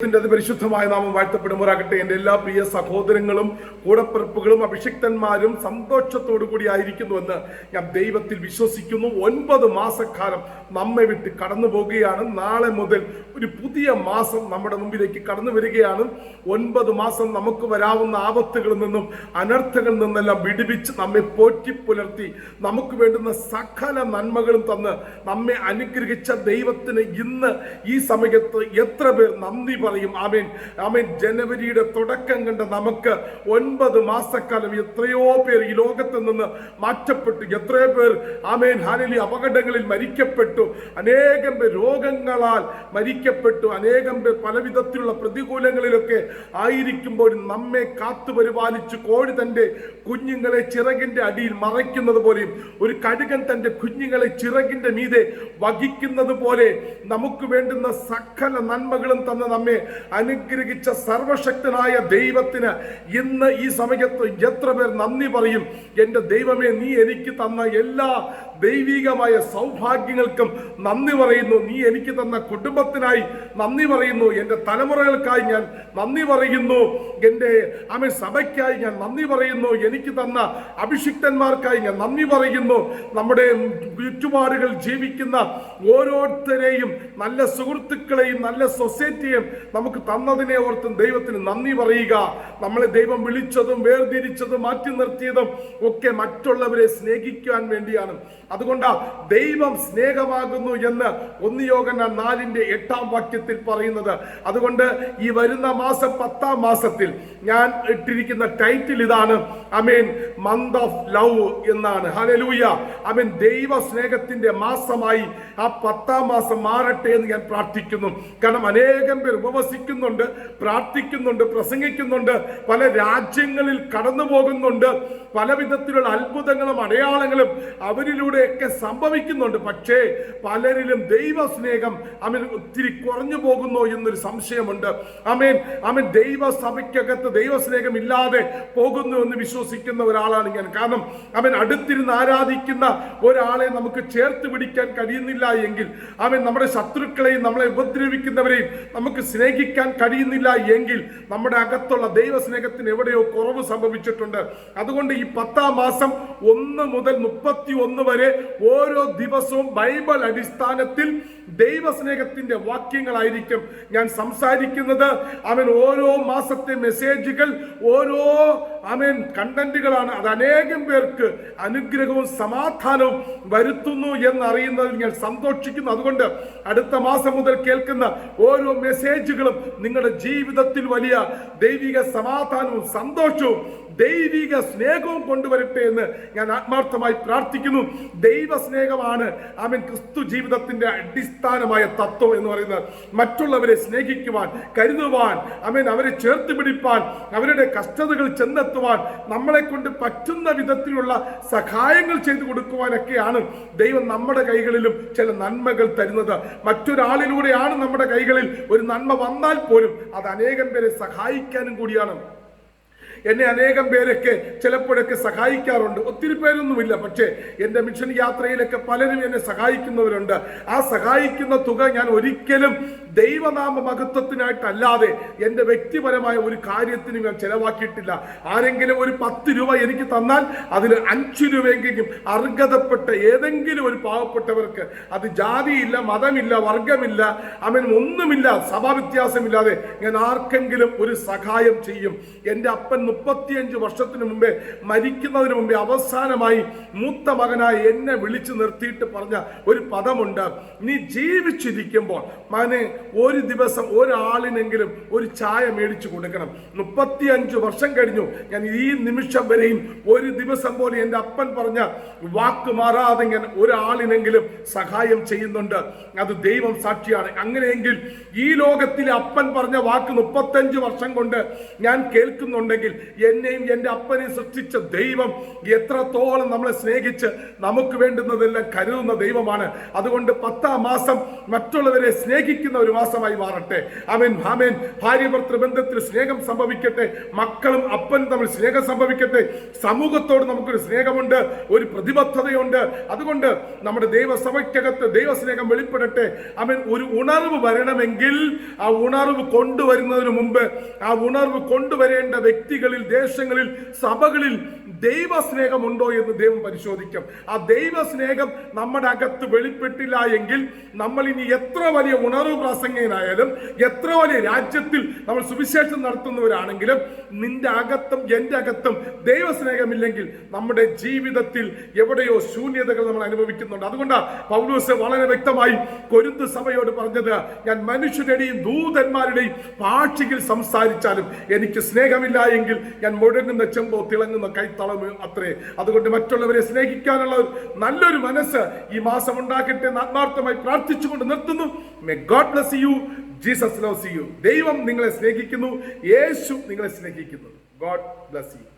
ദൈവത്തിന്റെ പരിശുദ്ധമായ നാമം വാഴ്ത്തപ്പെടുമാറാകട്ടെ. എന്റെ എല്ലാ പ്രിയ സഹോദരങ്ങളും കൂടപ്പിറപ്പുകളും അഭിഷിക്തന്മാരും സന്തോഷത്തോടു കൂടി ആയിരിക്കുന്നുവെന്ന് ഞാൻ ദൈവത്തിൽ വിശ്വസിക്കുന്നു. ഒൻപത് മാസക്കാലം നമ്മെ വിട്ട് കടന്നു പോകുകയാണ് നാളെ മുതൽ ഒരു പുതിയ മാസം നമ്മുടെ മുമ്പിലേക്ക് കടന്നു വരികയാണ്. ഒൻപത് മാസം നമുക്ക് വരാവുന്ന ആപത്തുകളിൽ നിന്നും അനർത്ഥങ്ങളിൽ നിന്നെല്ലാം വിടുവിച്ച് നമ്മെ പോറ്റി പുലർത്തി നമുക്ക് വേണ്ടുന്ന സകല നന്മകളും തന്ന് നമ്മെ അനുഗ്രഹിച്ച ദൈവത്തിന് ഇന്ന് ഈ സമയത്ത് എത്ര പേർ നന്ദി പറയും ആമീൻ ആമീൻ. ജനുവരിയുടെ തുടക്കം കണ്ട് നമുക്ക് ഒൻപത് മാസക്കാലം എത്രയോ പേർ ഈ ലോകത്ത് നിന്ന് മാറ്റപ്പെട്ടു. എത്രയോ പേർ ആമേൻ ഹാനലി അപകടങ്ങളിൽ മരിക്കപ്പെട്ടു. അനേകം പേർ രോഗങ്ങളാൽ മരിക്കപ്പെട്ടു. അനേകം പേർ പല വിധത്തിലുള്ള പ്രതികൂലങ്ങളിലൊക്കെ ആയിരിക്കുമ്പോൾ നമ്മെ കാത്തു പരിപാലിച്ച് കോഴി തന്റെ കുഞ്ഞുങ്ങളെ ചിറകിന്റെ അടിയിൽ മറയ്ക്കുന്നത് പോലെയും ഒരു കഴുകൻ തന്റെ കുഞ്ഞുങ്ങളെ ചിറകിന്റെ മീതെ വഹിക്കുന്നത് പോലെ നമുക്ക് വേണ്ടുന്ന സകല നന്മകളും തന്ന നമ്മെ അനുഗ്രഹിച്ച സർവശക്തനായ ദൈവത്തിന് ഇന്ന് ഈ സമയത്ത് എത്ര പേർ നന്ദി പറയും. എന്റെ ദൈവമേ നീ എനിക്ക് തന്ന എല്ലാ ദൈവികമായ സൗഭാഗ്യങ്ങൾക്കും നന്ദി പറയുന്നു. നീ എനിക്ക് തന്ന കുടുംബത്തിനായി നന്ദി പറയുന്നു. എന്റെ തലമുറകൾക്കായി ഞാൻ നന്ദി പറയുന്നു. എന്റെ ആമേ സഭയ്ക്കായി ഞാൻ നന്ദി പറയുന്നു. എനിക്ക് തന്ന അഭിഷിക്തന്മാർക്കായി ഞാൻ നന്ദി പറയുന്നു. നമ്മുടെ ചുറ്റുപാടുകൾ ജീവിക്കുന്ന ഓരോരുത്തരെയും നല്ല സുഹൃത്തുക്കളെയും നല്ല സൊസൈറ്റിയും നമുക്ക് തന്നതിനെ ഓർത്തും ദൈവത്തിന് നന്ദി പറയുക. നമ്മളെ ദൈവം വിളിച്ചതും വേർതിരിച്ചതും മാറ്റി നിർത്തിയതും ഒക്കെ മറ്റുള്ളവരെ സ്നേഹിക്കുവാൻ വേണ്ടിയാണ് അതുകൊണ്ടാ ദൈവം സ്നേഹമാകുന്നു എന്ന് ഒന്ന് യോഗന നാലിന്റെ എട്ടാം വാക്യത്തിൽ പറയുന്നത്. അതുകൊണ്ട് ഈ വരുന്ന മാസം പത്താം മാസത്തിൽ ഞാൻ ഇട്ടിരിക്കുന്ന ടൈറ്റിൽ ഇതാണ് അമീൻ മന്ത് ഓഫ് ലവ് എന്നാണ്. ഹലലൂയ അമീൻ ദൈവ സ്നേഹത്തിന്റെ മാസമായി ആ പത്താം മാസം മാറട്ടെ എന്ന് ഞാൻ പ്രാർത്ഥിക്കുന്നു. കാരണം അനേകം പേർ ഉപവസിക്കുന്നുണ്ട് പ്രാർത്ഥിക്കുന്നുണ്ട് പ്രസംഗിക്കുന്നുണ്ട് പല രാജ്യങ്ങളിൽ കടന്നു പോകുന്നുണ്ട് പല വിധത്തിലുള്ള അത്ഭുതങ്ങളും അടയാളങ്ങളും അവരിലൂടെയൊക്കെ സംഭവിക്കുന്നുണ്ട്. പക്ഷേ പലരിലും ദൈവ സ്നേഹം അവൻ ഒത്തിരി കുറഞ്ഞു പോകുന്നു എന്നൊരു സംശയമുണ്ട്. അമേൻ അമീൻ ദൈവ സഭയ്ക്കകത്ത് ദൈവ സ്നേഹം ഇല്ലാതെ പോകുന്നു എന്ന് വിശ്വസിക്കുന്ന ഒരാളാണ് ഞാൻ. കാരണം അവൻ അടുത്തിരുന്ന് ആരാധിക്കുന്ന ഒരാളെ നമുക്ക് ചേർത്ത് പിടിക്കാൻ കഴിയുന്നില്ല എങ്കിൽ അവൻ നമ്മുടെ ശത്രുക്കളെയും നമ്മളെ ഉപദ്രവിക്കുന്നവരെയും നമുക്ക് സ്നേഹിക്കാൻ കഴിയുന്നില്ല എങ്കിൽ നമ്മുടെ അകത്തുള്ള ദൈവസ്നേഹത്തിന് എവിടെയോ കുറവ് സംഭവിച്ചിട്ടുണ്ട്. അതുകൊണ്ട് ഈ പത്താം മാസം ഒന്ന് മുതൽ മുപ്പത്തി ഒന്ന് വരെ ഓരോ ദിവസവും ബൈബിൾ അടിസ്ഥാനത്തിൽ ദൈവസ്നേഹത്തിന്റെ വാക്യങ്ങളായിരിക്കും ഞാൻ സംസാരിക്കുന്നത്. അവൻ ഓരോ മാസത്തെ മെസ്സേജുകൾ ഓരോ അവൻ കണ്ടന്റുകളാണ്. അത് അനേകം പേർക്ക് അനുഗ്രഹവും സമാധാനവും വരുത്തുന്നു എന്നറിയുന്നതിൽ ഞാൻ സന്തോഷിക്കുന്നു. അതുകൊണ്ട് അടുത്ത മാസം മുതൽ കേൾക്കുന്ന ഓരോ മെസ്സേജുകളും നിങ്ങളുടെ ജീവിതത്തിൽ വലിയ ദൈവിക സമാധാനവും സന്തോഷവും ദൈവിക സ്നേഹവും കൊണ്ടുവരട്ടെ എന്ന് ഞാൻ ആത്മാർത്ഥമായി പ്രാർത്ഥിക്കുന്നു. ദൈവ സ്നേഹമാണ് അവൻ ക്രിസ്തു ജീവിതത്തിന്റെ അടിസ്ഥാനമായ തത്വം എന്ന് പറയുന്നത്. മറ്റുള്ളവരെ സ്നേഹിക്കുവാൻ കരുതുവാൻ അവൻ അവരെ ചേർത്ത് പിടിപ്പാൻ അവരുടെ കഷ്ടതകൾ ചെന്നെത്തുവാൻ നമ്മളെ കൊണ്ട് പറ്റുന്ന വിധത്തിലുള്ള സഹായങ്ങൾ ചെയ്തു കൊടുക്കുവാനൊക്കെയാണ് ദൈവം നമ്മുടെ കൈകളിലും ചില നന്മകൾ തരുന്നത്. മറ്റൊരാളിലൂടെയാണ് നമ്മുടെ കൈകളിൽ ഒരു നന്മ വന്നാൽ പോലും അത് അനേകം പേരെ സഹായിക്കാനും കൂടിയാണ്. എന്നെ അനേകം പേരൊക്കെ ചിലപ്പോഴൊക്കെ സഹായിക്കാറുണ്ട്. ഒത്തിരി പേരൊന്നുമില്ല പക്ഷേ എന്റെ മിഷൻ യാത്രയിലൊക്കെ പലരും എന്നെ സഹായിക്കുന്നവരുണ്ട്. ആ സഹായിക്കുന്ന തുക ഞാൻ ഒരിക്കലും ദൈവനാമ മഹത്വത്തിനായിട്ടല്ലാതെ എന്റെ വ്യക്തിപരമായ ഒരു കാര്യത്തിനും ഞാൻ ചെലവാക്കിയിട്ടില്ല. ആരെങ്കിലും ഒരു പത്ത് രൂപ എനിക്ക് തന്നാൽ അതിൽ അഞ്ച് രൂപയെങ്കിലും അർഹതപ്പെട്ട ഏതെങ്കിലും ഒരു പാവപ്പെട്ടവർക്ക് അത് ജാതിയില്ല മതമില്ല വർഗമില്ല അവൻ ഒന്നുമില്ല സഭാവ്യത്യാസമില്ലാതെ ഞാൻ ആർക്കെങ്കിലും ഒരു സഹായം ചെയ്യും. എന്റെ അപ്പൻ മുപ്പത്തിയഞ്ച് വർഷത്തിന് മുമ്പേ മരിക്കുന്നതിന് മുമ്പേ അവസാനമായി മൂത്ത മകനായി എന്നെ വിളിച്ചു നിർത്തിയിട്ട് പറഞ്ഞ ഒരു പദമുണ്ട്. നീ ജീവിച്ചിരിക്കുമ്പോൾ മകനെ ഒരു ദിവസം ഒരാളിനെങ്കിലും ഒരു ചായ മേടിച്ചു കൊടുക്കണം. മുപ്പത്തിയഞ്ച് വർഷം കഴിഞ്ഞു. ഞാൻ ഈ നിമിഷം വരെയും ഒരു ദിവസം പോലെ എന്റെ അപ്പൻ പറഞ്ഞ വാക്ക് മാറാതെ ഞാൻ ഒരാളിനെങ്കിലും സഹായം ചെയ്യുന്നുണ്ട്. അത് ദൈവം സാക്ഷിയാണ്. അങ്ങനെയെങ്കിൽ ഈ ലോകത്തിലെ അപ്പൻ പറഞ്ഞ വാക്ക് മുപ്പത്തഞ്ച് വർഷം കൊണ്ട് ഞാൻ കേൾക്കുന്നുണ്ടെങ്കിൽ എന്നെയും എന്റെ അപ്പനെയും സൃഷ്ടിച്ച ദൈവം എത്രത്തോളം നമ്മളെ സ്നേഹിച്ച് നമുക്ക് വേണ്ടുന്നതെല്ലാം കരുതുന്ന ദൈവമാണ്. അതുകൊണ്ട് പത്താം മാസം മറ്റുള്ളവരെ സ്നേഹിക്കുന്ന ഒരു മാസമായി മാറട്ടെ. അവൻ ഭാമേൻ ഭാര്യ ഭർത്തൃ ബന്ധത്തിൽ സ്നേഹം സംഭവിക്കട്ടെ. മക്കളും അപ്പനും തമ്മിൽ സ്നേഹം സംഭവിക്കട്ടെ. സമൂഹത്തോട് നമുക്കൊരു സ്നേഹമുണ്ട് ഒരു പ്രതിബദ്ധതയുണ്ട്. അതുകൊണ്ട് നമ്മുടെ ദൈവസഭയ്ക്കകത്ത് ദൈവസ്നേഹം വെളിപ്പെടട്ടെ. അവൻ ഒരു ഉണർവ് വരണമെങ്കിൽ ആ ഉണർവ് കൊണ്ടുവരുന്നതിന് മുമ്പ് ആ ഉണർവ് കൊണ്ടുവരേണ്ട വ്യക്തികളിൽ ദേശങ്ങളിൽ സഭകളിൽ ദൈവസ്നേഹമുണ്ടോ എന്ന് ദൈവം പരിശോധിക്കും. ആ ദൈവസ്നേഹം നമ്മുടെ അകത്ത് വെളിപ്പെട്ടില്ല എങ്കിൽ നമ്മൾ ഇനി എത്ര വലിയ ഉണർവ് പ്രാസംഗികനായാലും എത്ര വലിയ രാജ്യത്തിൽ നമ്മൾ സുവിശേഷം നടത്തുന്നവരാണെങ്കിലും നിന്റെ അകത്തും എന്റെ അകത്തും ദൈവസ്നേഹമില്ലെങ്കിൽ നമ്മുടെ ജീവിതത്തിൽ എവിടെയോ ശൂന്യതകൾ നമ്മൾ അനുഭവിക്കുന്നുണ്ട്. അതുകൊണ്ടാണ് പൗലൂസ് വളരെ വ്യക്തമായി കൊരുന്ത് സഭയോട് പറഞ്ഞത് ഞാൻ മനുഷ്യരുടെയും ദൂതന്മാരുടെയും ഭാഷയിൽ സംസാരിച്ചാലും എനിക്ക് സ്നേഹമില്ല എങ്കിൽ ഞാൻ മുഴങ്ങുന്ന ചെമ്പോ തിളങ്ങുന്ന കൈത്തളം അത്രേ. അതുകൊണ്ട് മറ്റുള്ളവരെ സ്നേഹിക്കാനുള്ള നല്ലൊരു മനസ്സ് ഈ മാസം ഉണ്ടാക്കട്ടെ ആത്മാർത്ഥമായി പ്രാർത്ഥിച്ചുകൊണ്ട് നിർത്തുന്നു. May God bless you Jesus loves you ദൈവം നിങ്ങളെ സ്നേഹിക്കുന്നു. യേശു നിങ്ങളെ സ്നേഹിക്കുന്നു. God bless U